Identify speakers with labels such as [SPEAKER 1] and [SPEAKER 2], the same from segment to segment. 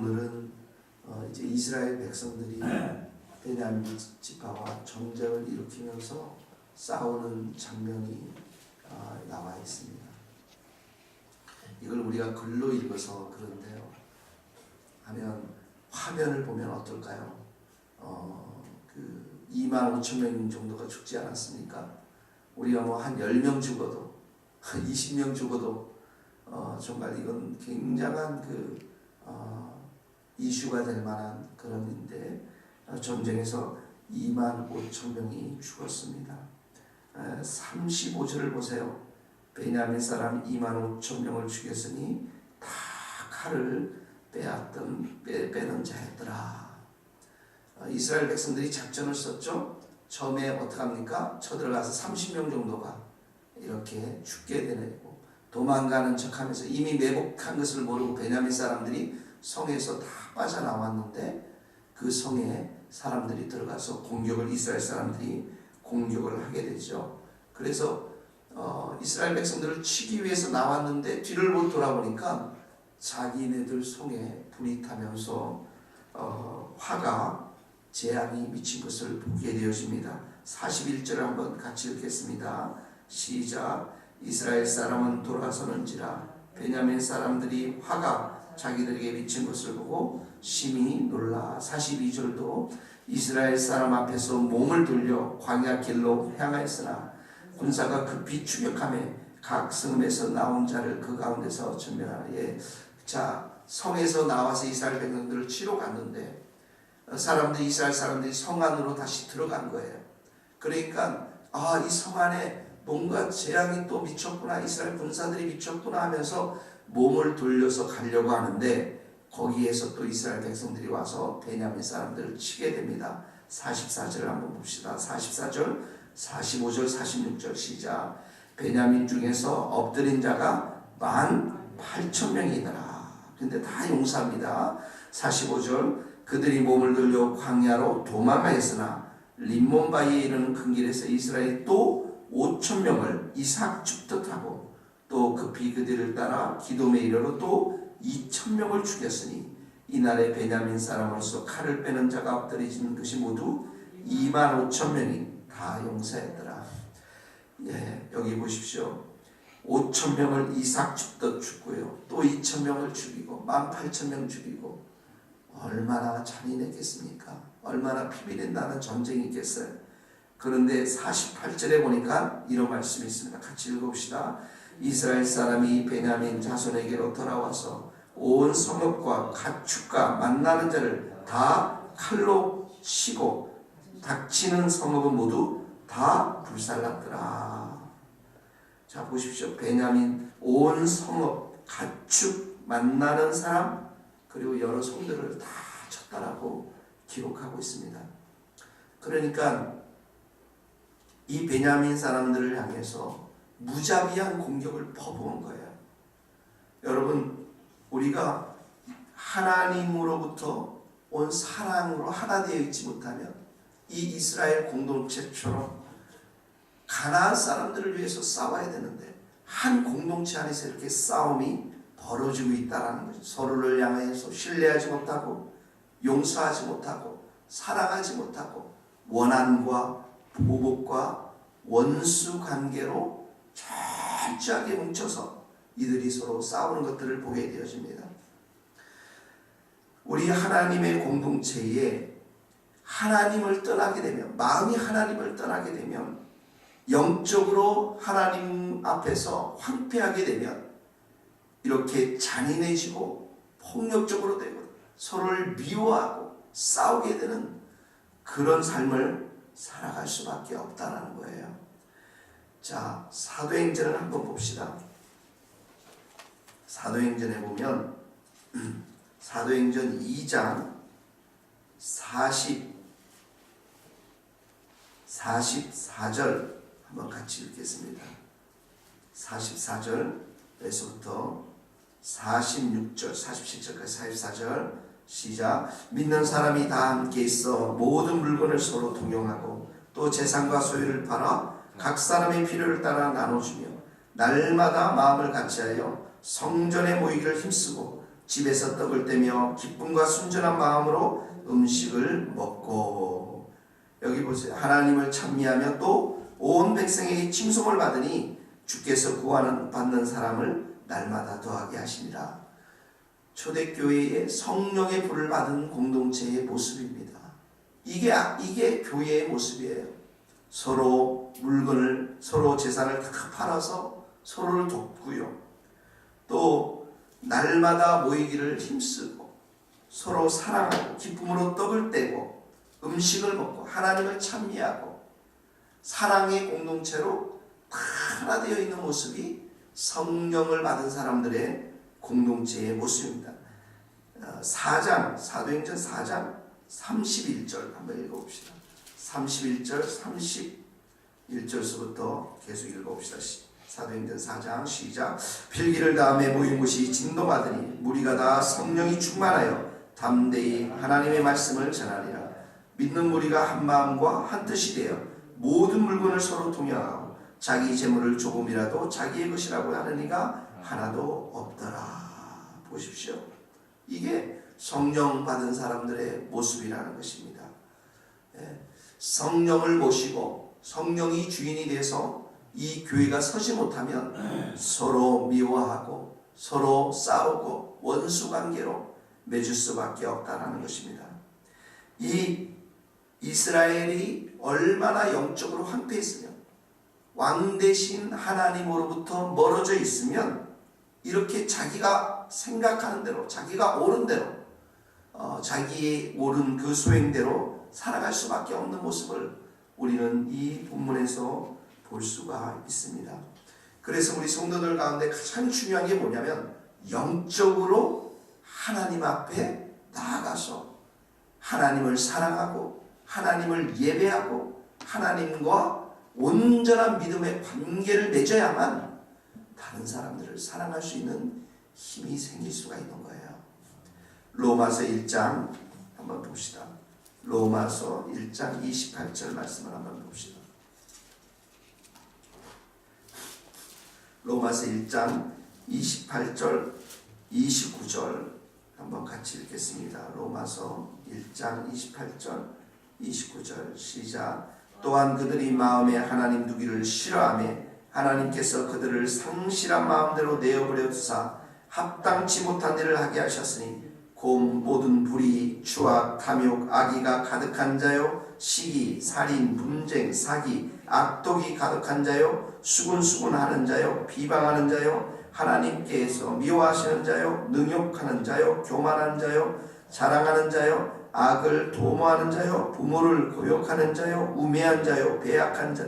[SPEAKER 1] 오늘은 어, 이제 이스라엘 백성들이 베냐민 지파와 전쟁을 일으키면서 싸우는 장면이 어, 나와 있습니다. 이걸 우리가 글로 읽어서 그런데요. 하면 화면을 보면 어떨까요? 어, 그 2만 5천 명 정도가 죽지 않았습니까? 우리가 뭐 한 10명 죽어도 한 20명 죽어도 어, 정말 이건 굉장한 그 어, 이슈가 될 만한 그런 일인데 어, 전쟁에서 2만 5천 명이 죽었습니다. 에, 35절을 보세요. 베냐민 사람 2만 5천 명을 죽였으니 다 칼을 빼앗던 빼, 빼는 자였더라. 어, 이스라엘 백성들이 작전을 썼죠. 처음에 어떻게 합니까? 쳐들어가서 30명 정도가 이렇게 죽게 되고 도망가는 척하면서 이미 매복한 것을 모르고 베냐민 사람들이 성에서 다 빠져나왔는데 그 성에 사람들이 들어가서 공격을 이스라엘 사람들이 공격을 하게 되죠. 그래서 어, 이스라엘 백성들을 치기 위해서 나왔는데 뒤를 못 돌아보니까 자기네들 성에 불이 타면서 어, 화가 재앙이 미친 것을 보게 되어집니다. 41절을 한번 같이 읽겠습니다. 시작 이스라엘 사람은 돌아서는지라 베냐민 사람들이 화가 자기들에게 미친 것을 보고 심히 놀라 42절도 이스라엘 사람 앞에서 몸을 돌려 광야 길로 향하였으나 군사가 급히 추격함에 각 성읍에서 나온 자를 그 가운데서 전멸하라 예. 자 성에서 나와서 이스라엘 백성들을 치러 갔는데 어, 사람들이 이스라엘 사람들이 성 안으로 다시 들어간 거예요. 그러니까 아 이 성 안에 뭔가 재앙이 또 미쳤구나 이스라엘 군사들이 미쳤구나 하면서 몸을 돌려서 가려고 하는데 거기에서 또 이스라엘 백성들이 와서 베냐민 사람들을 치게 됩니다. 44절을 한번 봅시다. 44절, 45절, 46절 시작. 베냐민 중에서 엎드린 자가 만 8천 명이더라. 근데 다 용사입니다. 45절 그들이 몸을 들려 광야로 도망하였으나 림몬바이에 이르는 큰 길에서 이스라엘이 또 5천 명을 이삭 죽듯하고 또 급히 그들을 따라 기돔에 이르러 또 2천 명을 죽였으니 이날에 베냐민 사람으로서 칼을 빼는 자가 엎드려진 것이 모두 2만 5천 명이 다 용사였더라. 예, 여기 보십시오. 5천 명을 이삭 죽듯 죽고요. 또 2천 명을 죽이고 1만 8천 명 죽이고 얼마나 잔인했겠습니까? 얼마나 피비린다는 전쟁이 있겠어요. 그런데 48절에 보니까 이런 말씀이 있습니다. 같이 읽어봅시다. 이스라엘 사람이 베냐민 자손에게로 돌아와서 온 성읍과 가축과 만나는 자를 다 칼로 치고 닥치는 성읍은 모두 다 불살랐더라. 자 보십시오. 베냐민 온 성읍 가축 만나는 사람 그리고 여러 성들을 다 쳤다라고 기록하고 있습니다. 그러니까 이 베냐민 사람들을 향해서 무자비한 공격을 퍼부은 거예요. 여러분, 우리가 하나님으로부터 온 사랑으로 하나 되어 있지 못하면 이 이스라엘 공동체처럼 가나안 사람들을 위해서 싸워야 되는데 한 공동체 안에서 이렇게 싸움이 벌어지고 있다라는 거죠. 서로를 향해서 신뢰하지 못하고 용서하지 못하고 사랑하지 못하고 원한과 보복과 원수 관계로 철저하게 뭉쳐서 이들이 서로 싸우는 것들을 보게 되어집니다. 우리 하나님의 공동체에 하나님을 떠나게 되면 마음이 하나님을 떠나게 되면 영적으로 하나님 앞에서 황폐하게 되면 이렇게 잔인해지고 폭력적으로 되고 서로를 미워하고 싸우게 되는 그런 삶을 살아갈 수밖에 없다라는 거예요. 자, 사도행전을 한번 봅시다. 사도행전에 보면 사도행전 2장 40 44절 한번 같이 읽겠습니다. 44절에서부터 46절, 47절까지 44절 시작 믿는 사람이 다 함께 있어 모든 물건을 서로 동용하고 또 재산과 소유를 팔아 각 사람의 필요를 따라 나눠주며 날마다 마음을 같이하여 성전에 모이기를 힘쓰고 집에서 떡을 떼며 기쁨과 순전한 마음으로 음식을 먹고 여기 보세요. 하나님을 찬미하며 또 온 백성에게 칭송을 받으니 주께서 구하는 받는 사람을 날마다 더하게 하시니라. 초대교회의 성령의 불을 받은 공동체의 모습입니다. 이게 이게 교회의 모습이에요. 서로 물건을 서로 재산을 다 팔아서 서로를 돕고요. 또 날마다 모이기를 힘쓰고 서로 사랑하고 기쁨으로 떡을 떼고 음식을 먹고 하나님을 찬미하고 사랑의 공동체로 하나 되어 있는 모습이 성령을 받은 사람들의 공동체의 모습입니다. 4장 사도행전 4장 31절 한번 읽어봅시다. 31절 31절서부터 계속 읽어봅시다. 사도행전 4장 시작. 필기를 다음에 모인 곳이 진동하더니 무리가 다 성령이 충만하여 담대히 하나님의 말씀을 전하리라. 믿는 무리가 한 마음과 한 뜻이 되어 모든 물건을 서로 통용하고 자기 재물을 조금이라도 자기의 것이라고 하는 이가 하나도 없더라. 보십시오. 이게 성령 받은 사람들의 모습이라는 것입니다. 예, 성령을 모시고 성령이 주인이 돼서 이 교회가 서지 못하면 서로 미워하고 서로 싸우고 원수 관계로 맺을 수밖에 없다라는 것입니다. 이 이스라엘이 얼마나 영적으로 황폐했으면 왕 대신 하나님으로부터 멀어져 있으면 이렇게 자기가 생각하는 대로 자기가 옳은 대로 어, 자기의 옳은 그 소행대로 살아갈 수밖에 없는 모습을 우리는 이 본문에서 볼 수가 있습니다. 그래서 우리 성도들 가운데 가장 중요한 게 뭐냐면 영적으로 하나님 앞에 나아가서 하나님을 사랑하고 하나님을 예배하고 하나님과 온전한 믿음의 관계를 맺어야만 다른 사람들을 사랑할 수 있는 힘이 생길 수가 있는 거예요. 로마서 1장 한번 봅시다. 로마서 1장 28절 말씀을 한번 봅시다. 로마서 1장 28절 29절 한번 같이 읽겠습니다. 로마서 1장 28절 29절 시작 또한 그들이 마음에 하나님 두기를 싫어하며 하나님께서 그들을 상실한 마음대로 내어버려 두사 합당치 못한 일을 하게 하셨으니 곰 모든 불의 추악 탐욕 악의가 가득한 자요. 시기 살인 분쟁 사기 악독이 가득한 자요. 수군수군하는 자요. 비방하는 자요. 하나님께서 미워하시는 자요. 능욕하는 자요. 교만한 자요. 자랑하는 자요. 악을 도모하는 자요. 부모를 고욕하는 자요. 우매한 자요. 배약한 자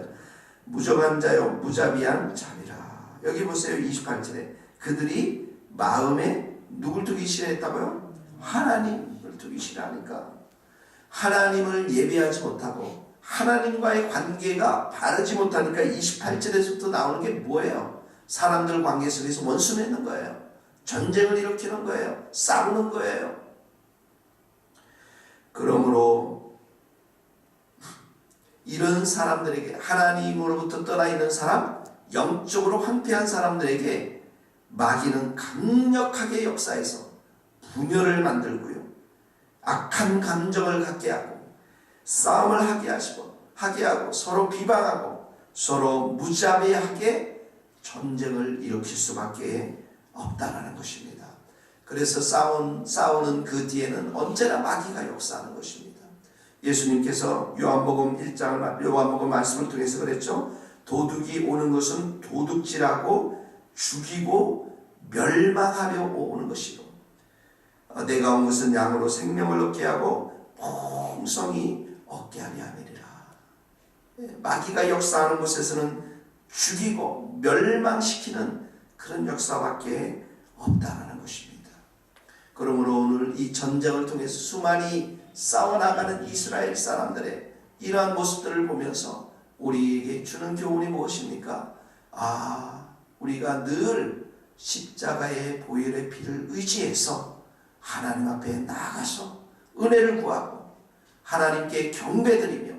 [SPEAKER 1] 무정한 자요. 무자비한 자니라. 여기 보세요. 28절에. 그들이 마음에 누굴 두기 싫어했다고요? 하나님을 두기 싫어하니까 하나님을 예배하지 못하고 하나님과의 관계가 바르지 못하니까 28절에서부터 나오는 게 뭐예요? 사람들 관계 속에서 원수 맺는 거예요. 전쟁을 일으키는 거예요. 싸우는 거예요. 그러므로 이런 사람들에게 하나님으로부터 떠나 있는 사람, 영적으로 황폐한 사람들에게 마귀는 강력하게 역사해서 분열을 만들고요. 악한 감정을 갖게 하고 싸움을 하게 하시고 하게 하고 서로 비방하고 서로 무자비하게 전쟁을 일으킬 수밖에 없다라는 것입니다. 그래서 싸운, 싸우는 그 뒤에는 언제나 마귀가 역사하는 것입니다. 예수님께서 요한복음 1장 요한복음 말씀을 통해서 그랬죠. 도둑이 오는 것은 도둑질하고 죽이고 멸망하려 오는 것이고 어, 내가 온 것은 양으로 생명을 얻게 하고 풍성히 얻게 하려 함이리라. 예, 마귀가 역사하는 곳에서는 죽이고 멸망시키는 그런 역사밖에 없다는 것입니다. 그러므로 오늘 이 전쟁을 통해서 수많이 싸워나가는 이스라엘 사람들의 이러한 모습들을 보면서 우리에게 주는 교훈이 무엇입니까? 아, 우리가 늘 십자가의 보혈의 피를 의지해서 하나님 앞에 나아가서 은혜를 구하고 하나님께 경배드리며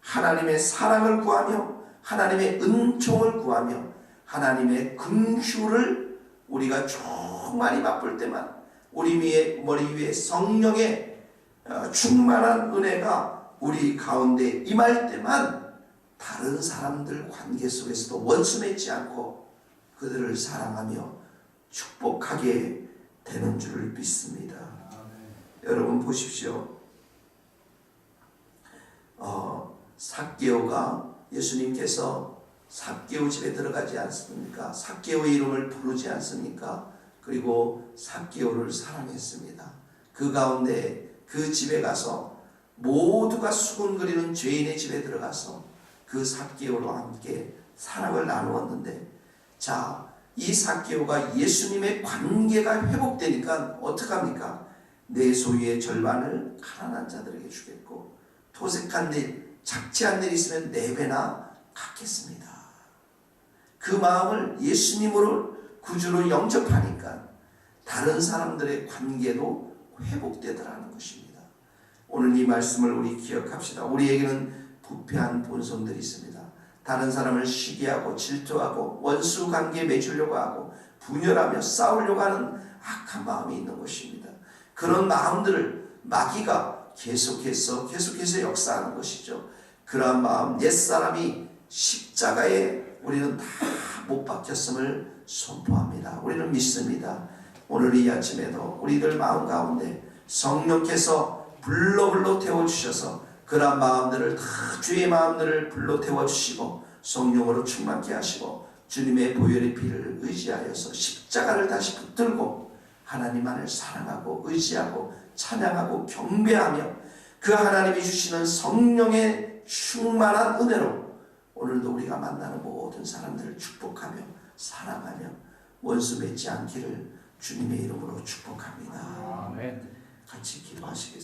[SPEAKER 1] 하나님의 사랑을 구하며 하나님의 은총을 구하며 하나님의 긍휼을 우리가 충만히 맛볼 때만 우리 위에 머리 위에 성령의 어, 충만한 은혜가 우리 가운데 임할 때만 다른 사람들 관계 속에서도 원수 맺지 않고 그들을 사랑하며 축복하게 되는 줄을 믿습니다. 여러분 보십시오. 어, 삭개오가 예수님께서 삭개오 집에 들어가지 않습니까? 삭개오의 이름을 부르지 않습니까? 그리고 삭개오를 사랑했습니다. 그 가운데 그 집에 가서 모두가 수군거리는 죄인의 집에 들어가서 그 삭개오와 함께 사랑을 나누었는데 자, 이 삭개오가 예수님의 관계가 회복되니까 어떡합니까? 내 소유의 절반을 가난한 자들에게 주겠고 토색한 일, 작지한 일 있으면 네 배나 갚겠습니다. 그 마음을 예수님으로 구주로 영접하니까 다른 사람들의 관계도 회복되더라는 것입니다. 오늘 이 말씀을 우리 기억합시다. 우리에게는 부패한 본성들이 있습니다. 다른 사람을 시기하고 질투하고 원수 관계 맺으려고 하고 분열하며 싸우려고 하는 악한 마음이 있는 것입니다. 그런 마음들을 마귀가 계속해서 계속해서 역사하는 것이죠. 그러한 마음 옛사람이 십자가에 우리는 다 못 박혔음을 선포합니다. 우리는 믿습니다. 오늘 이 아침에도 우리들 마음 가운데 성령께서 불러 불러 태워주셔서 그러한 마음들을 다 주의 마음들을 불러 태워주시고 성령으로 충만케 하시고 주님의 보혈의 피를 의지하여서 십자가를 다시 붙들고 하나님만을 사랑하고 의지하고 찬양하고 경배하며 그 하나님이 주시는 성령의 충만한 은혜로 오늘도 우리가 만나는 모든 사람들을 축복하며 사랑하며 원수 맺지 않기를 주님의 이름으로 축복합니다.
[SPEAKER 2] 아멘.
[SPEAKER 1] 같이 기도하시겠습니다.